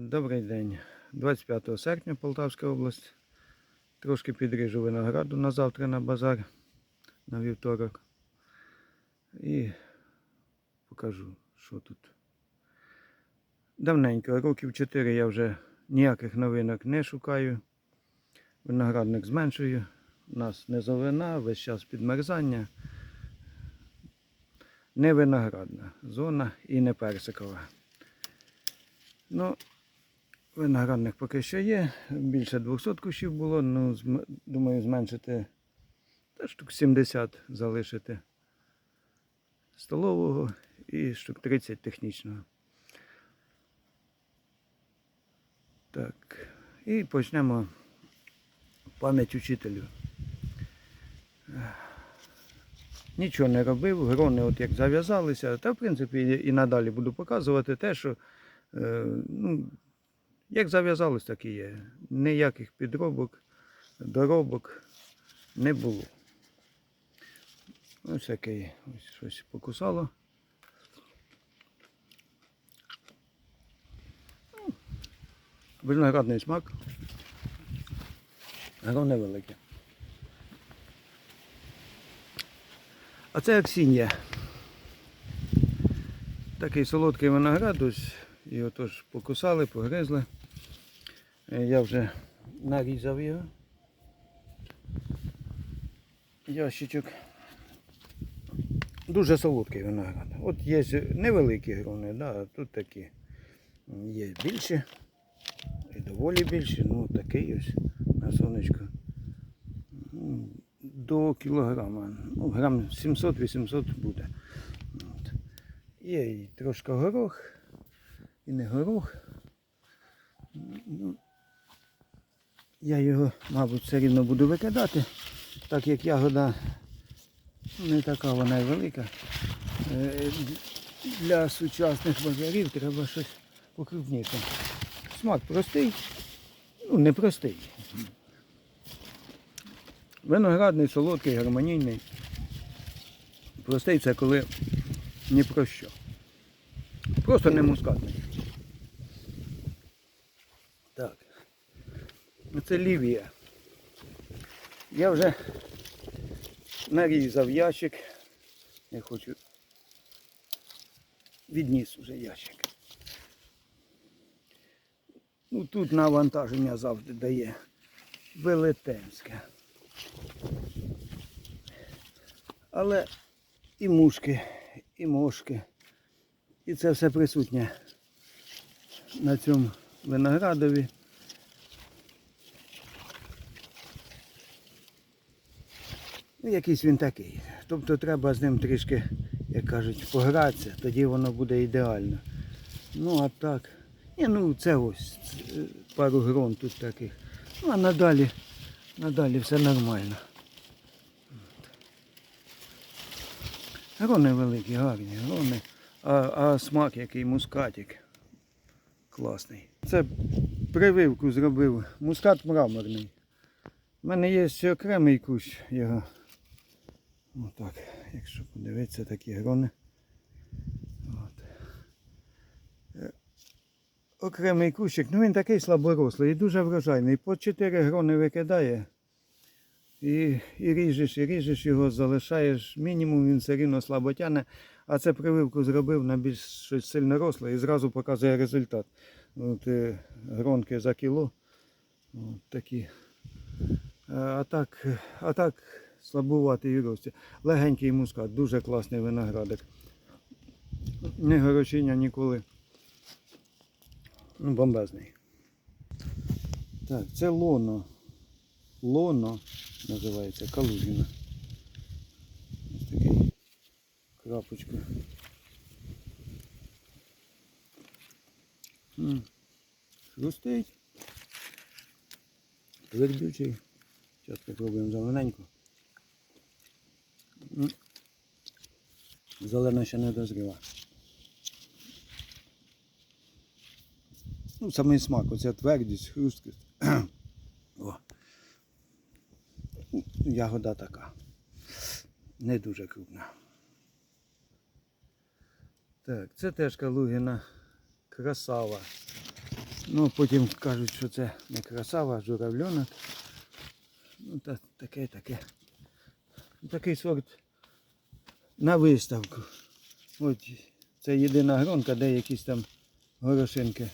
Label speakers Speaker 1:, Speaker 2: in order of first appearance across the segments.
Speaker 1: Добрий день. 25 серпня Полтавська область. Трошки підріжу винограду на завтра на базар, на вівторок. І покажу, що тут. Давненько, років 4 я вже ніяких новинок не шукаю. Виноградник зменшую. У нас не зелена, весь час підмерзання. Не виноградна зона і не персикова. Ну, виноградник поки що є. Більше 200 кущів було. Ну, думаю, зменшити та штук 70 залишити столового і штук 30 технічного. Так. І почнемо пам'ять учителю. Нічого не робив, грони от як зав'язалися, та в принципі і надалі буду показувати те, що е, ну, як зав'язалось, так і є. Ніяких підробок, доробок не було. Ось таке ось щось покусало. Ну, Виноградний смак. Грони велике. А це аксінія. Такий солодкий виноград, ось його теж покусали, погризли. Я вже нарізав його. Ящичок. Дуже солодкий виноград. От є невеликі грони, да, тут такі є більші. І доволі більші, ну такий ось на сонечку. Ну, До кілограма. Ну, грам 700-800 буде. От. Є і трошки горох, і не горох. Ну, я його, мабуть, все рівно буду викидати, так як ягода не така вона й велика. Е, Для сучасних базарів треба щось покрупніше. Смак простий, ну не простий. Виноградний, солодкий, гармонійний. Простий це коли ні про що. Просто не мускатний. Так. Це лівія. Я вже нарізав ящик. Я хочу. Відніс уже ящик. Ну тут навантаження завжди дає велетенське. Але і мушки, і мошки. І це все присутнє на цьому виноградові. Ну, якийсь він такий. Тобто треба з ним трішки, як кажуть, погратися, тоді воно буде ідеально. Ну а так. Ні, ну це ось це, пару грон тут таких. Ну а надалі, надалі все нормально. Грони великі, гарні, грони. А, а смак який мускатик. Класний. Це прививку зробив. Мускат мраморний. У мене є окремий кущ його. Отак, якщо подивитися такі грони. От. Е, Окремий кущик, ну він такий слаборослий і дуже врожайний. По 4 грони викидає. І, і ріжеш, і ріжеш його, залишаєш мінімум, він все рівно слабо тяне. А це прививку зробив на більш щось сильно росле і зразу показує результат. От, е, гронки за кіло. От такі. А, а так, а так слабуватий і росте. Легенький мускат, дуже класний виноградик. Не горочиня ніколи. Ну, бомбезний. Так, це лоно. Лоно називається Калугіна. Ось такий крапочка. М, Хрустить. Твердючий. Зараз спробуємо зелененько. Зелена ще не дозріла. Ну, самий смак, оця твердість, хрусткість. Ягода така. Не дуже крупна. Так, це теж Калугіна красава. Ну, потім кажуть, що це не красава, а журавльонок. Ну, та, таке, таке. Такий сорт на виставку. От це єдина гронка, де якісь там горошинки.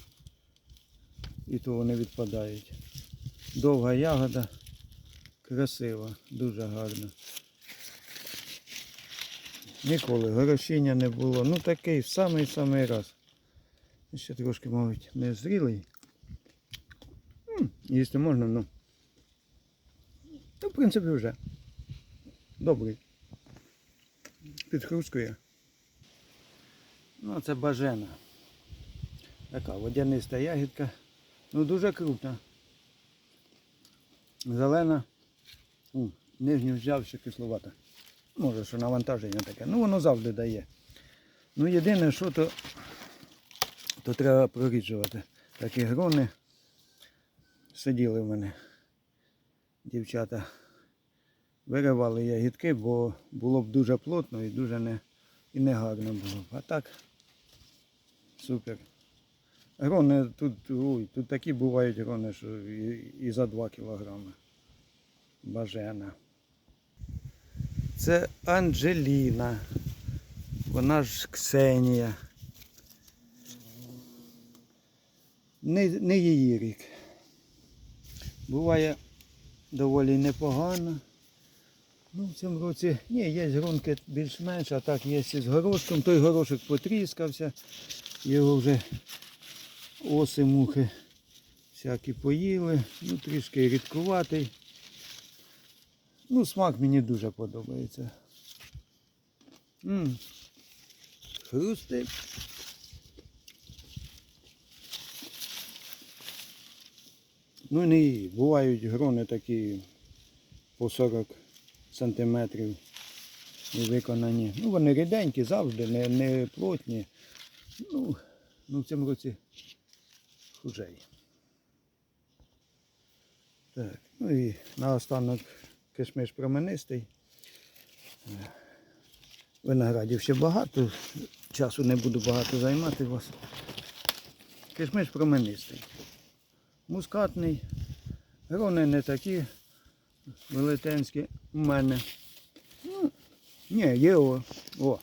Speaker 1: І то вони відпадають. Довга ягода, красива, дуже гарна. Ніколи горошіння не було. Ну такий самий-самий раз. Ще трошки, мабуть, не зрілий. Їсти можна, ну. Та, в принципі, вже. Добрий. Підхрускує. Ну, це бажена. Така водяниста ягідка. Ну дуже крупна. Зелена. У, нижню взяв ще кисловата. Може, що навантаження таке. Ну воно завжди дає. Ну єдине, що то, то треба проріджувати. Такі грони сиділи в мене. Дівчата виривали ягідки, бо було б дуже плотно і дуже не, і не гарно було б. А так супер. Грони тут, ой, тут такі бувають грони, що і, і за 2 кілограми. Бажена. Це Анджеліна. Вона ж Ксенія. Не, не її рік. Буває доволі непогано. Ну, в цьому році ні, є гронки більш-менш, а так є з горошком. Той горошок потріскався. Його вже оси мухи всякі поїли. Ну, трішки рідкуватий. Ну, смак мені дуже подобається. М. Хрустить. Ну не. Бувають грони такі по 40 сантиметрів і виконані. Ну вони ріденькі завжди, не, не плотні. Ну, ну в цьому році хужей. Так, ну і наостанок кишмиш променистий. Виноградів ще багато, часу не буду багато займати вас. Кишмиш променистий. Мускатний. Грони не такі велетенські у мене. Ну, ні, є о. о.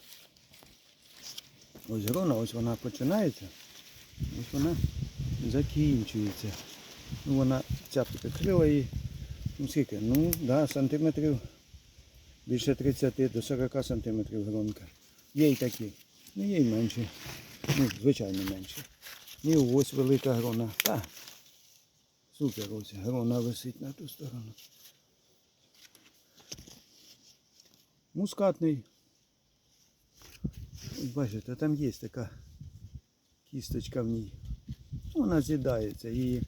Speaker 1: Ось грона, ось вона починається. Ось вона закінчується. Ну, вона ця прикрила її. Ну скільки? Ну, да, сантиметрів більше 30 до 40 сантиметрів гронка. Є й такі. Ну є й менші. Ну, звичайно менші. І ось велика грона. Та. Супер, ось грона висить на ту сторону. Мускатний. Ось бачите, там є така кісточка в ній. Вона з'їдається і.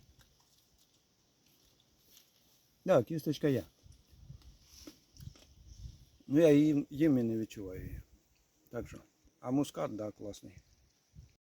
Speaker 1: Так, кісточка є. Ну я їм, їм і не відчуваю її. Так що. А мускат, так, да, класний.